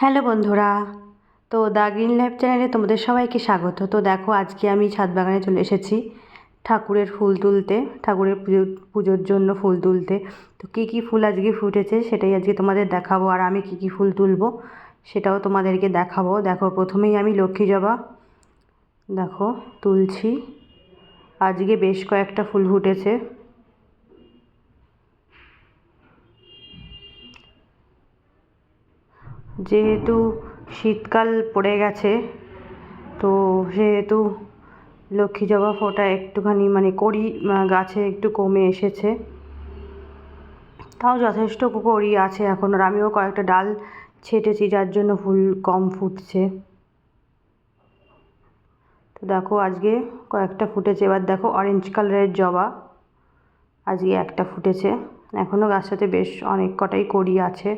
Hello বন্ধুরা, তো the green life চ্যানেলে তোমাদের সবাইকে স্বাগত। তো দেখো, আজকে আমি ছাদ বাগানে চলে এসেছি ঠাকুরের ফুল তুলতে, ঠাকুরের পুজো, পুজোর জন্য ফুল তুলতে। তো কী কী ফুল আজকে ফুটেছে সেটাই আজকে তোমাদের দেখাবো, আর আমি কী কী ফুল তুলবো সেটাও তোমাদেরকে দেখাবো। দেখো, প্রথমেই আমি লক্ষ্মী জবা, দেখো, তুলছি। আজকে বেশ কয়েকটা ফুল ফুটেছে। যেহেতু শীতকাল পড়ে গেছে, তো সেহেতু লক্ষ্মী জবা ফোটা একটুখানি মানে কড়ি গাছে একটু কমে এসেছে। তাও যথেষ্ট করি আছে এখন, আর আমিও কয়েকটা ডাল ছেটেছি যার জন্য ফুল কম ফুটছে। তো দেখো আজকে কয়েকটা ফুটেছে, এবার দেখো অরেঞ্জ কালারের জবা, আজকে একটা ফুটেছে। এখনও গাছটাতে বেশ অনেক কটাই করি আছে।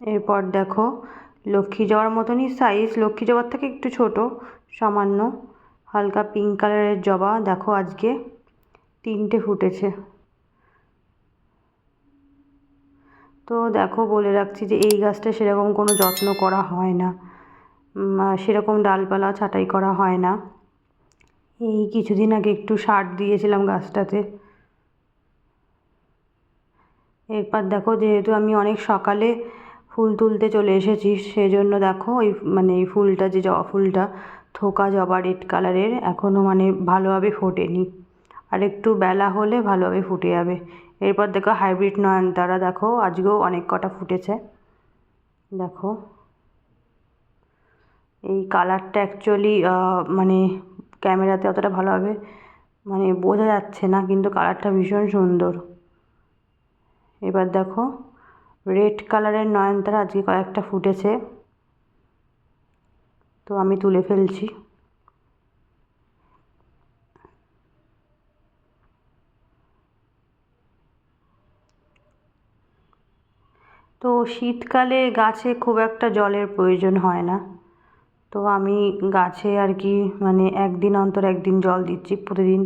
এরপর দেখো, লক্ষ্মী জবার মতনই সাইজ লক্ষ্মী জবার থেকে একটু ছোট, সামান্য, হালকা পিঙ্ক কালারের জবা, দেখো আজকে তিনটে ফুটেছে। তো দেখো, বলে রাখছি যে এই গাছটা সেরকম কোনো যত্ন করা হয় না। সেরকম ডালপালা ছাঁটাই করা হয় না। এই কিছুদিন আগে একটু সার দিয়েছিলাম গাছটাতে। এরপর দেখো, যেহেতু আমি অনেক সকালে ফুল তুলতে চলে এসেছি। সেজন্য দেখো ওই মানে এই ফুলটা যে জবা ফুলটা থোকা জবা রেড কালারের এখনও মানে ভালোভাবে ফোটেনি। আর একটু বেলা হলে ভালোভাবে ফুটে যাবে। এরপর দেখো হাইব্রিড নয়নতারা দেখো, আজকেও অনেক কটা ফুটেছে। দেখো। এই কালারটা অ্যাকচুয়ালি মানে ক্যামেরাতে অতটা ভালোভাবে মানে বোঝা যাচ্ছে না, কিন্তু কালারটা ভীষণ সুন্দর। এবার দেখো। রেড কালারের নয়নতারা আজকে কয়েকটা ফুটেছে। তো আমি তুলে ফেলছি। তো শীতকালে গাছে খুব একটা জলের প্রয়োজন হয় না। তো আমি গাছে আর কি মানে একদিন অন্তর একদিন জল দিচ্ছি, প্রতিদিন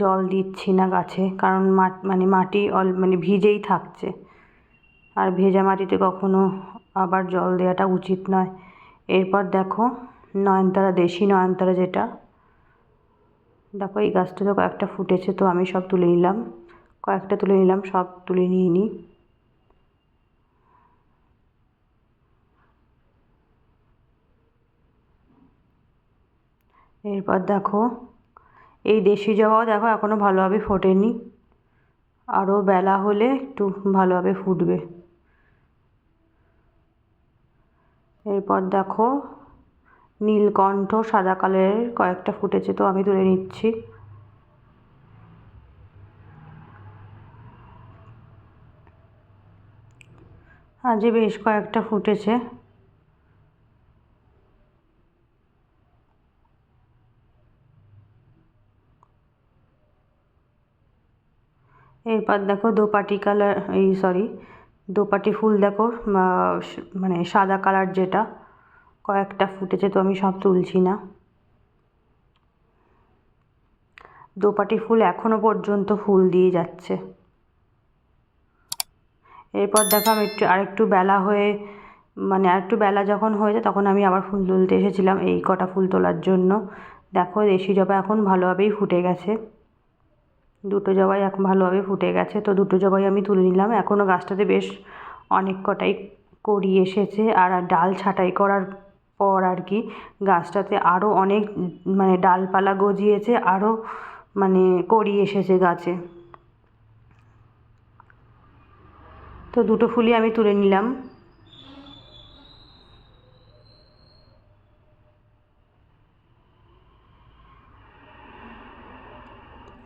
জল দিচ্ছি না গাছে, কারণ মানে মাটি অল মানে ভিজেই থাকছে। আর ভেজা মাটিতে কখনো আবার জল দেওয়াটা উচিত নয়। এরপর দেখো নয়নতারা, দেশি নয়নতারা যেটা, দেখো এই গাছটাতে কয়েকটা ফুটেছে তো আমি সব তুলে নিলাম। কয়েকটা তুলে নিলাম, সব তুলে নিয়ে নিই এরপর দেখো এই দেশি জবাও দেখো এখনও ভালোভাবে ফোটেনি। আরও বেলা হলে একটু ভালোভাবে ফুটবে। এরপর দেখো নীলকণ্ঠ সাদা কালারের কয়েকটা ফুটেছে, তো আমি তুলে নিচ্ছি। আজকে বেশ কয়েকটা ফুটেছে। এরপর দেখো, দোপাটি কালার, এই সরি দোপাটি ফুল দেখো মানে সাদা কালার যেটা, কয়েকটা ফুটেছে তো আমি সব তুলছি না। দোপাটি ফুল এখনও পর্যন্ত ফুল দিয়ে যাচ্ছে। এরপর দেখো আমি একটু, আরেকটু বেলা হয়ে মানে আরেকটু বেলা যখন হয়েছে তখন আমি আবার ফুল তুলতে এসেছিলাম এই কটা ফুল তোলার জন্য। দেখো দেশি জবা এখন ভালোভাবেই ফুটে গেছে। দুটো জবাই এখন ভালোভাবে ফুটে গেছে, তো দুটো জবাই আমি তুলে নিলাম। এখনও গাছটাতে বেশ অনেক কটাই কড়ি এসেছে আর ডাল ছাঁটাই করার পর আর কি গাছটাতে আরও অনেক মানে ডালপালা গজিয়েছে আরও মানে কড়ি এসেছে গাছে। তো দুটো ফুলই আমি তুলে নিলাম।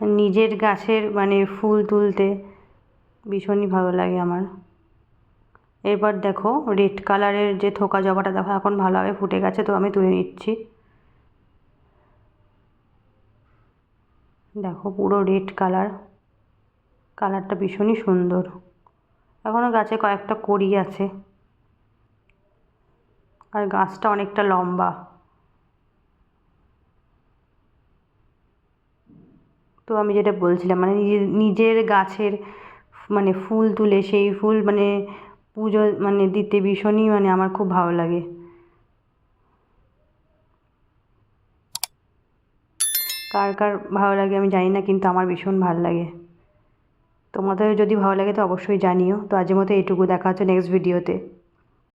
নিজের গাছের মানে ফুল তুলতে ভীষণই ভালো লাগে আমার। এরপর দেখো রেড কালারের যে থোকা জবাটা দেখো, এখন ভালোভাবে ফুটে গেছে, তো আমি তুলে নিচ্ছি। দেখো পুরো রেড কালার কালারটা ভীষণই সুন্দর। এখনও গাছে কয়েকটা কড়ি আছে। আর গাছটা অনেকটা লম্বা। তো আমি যেটা বলছিলাম মানে নিজের নিজের গাছের মানে ফুল তুলে সেই ফুল মানে পুজো মানে দিতে ভীষণই মানে আমার খুব ভালো লাগে। কার কার ভালো লাগে আমি জানি না, কিন্তু আমার ভীষণ ভালো লাগে। তোমাদের যদি ভালো লাগে তো অবশ্যই জানিও। তো আজের মতো এটুকু দেখা হচ্ছে নেক্সট ভিডিওতে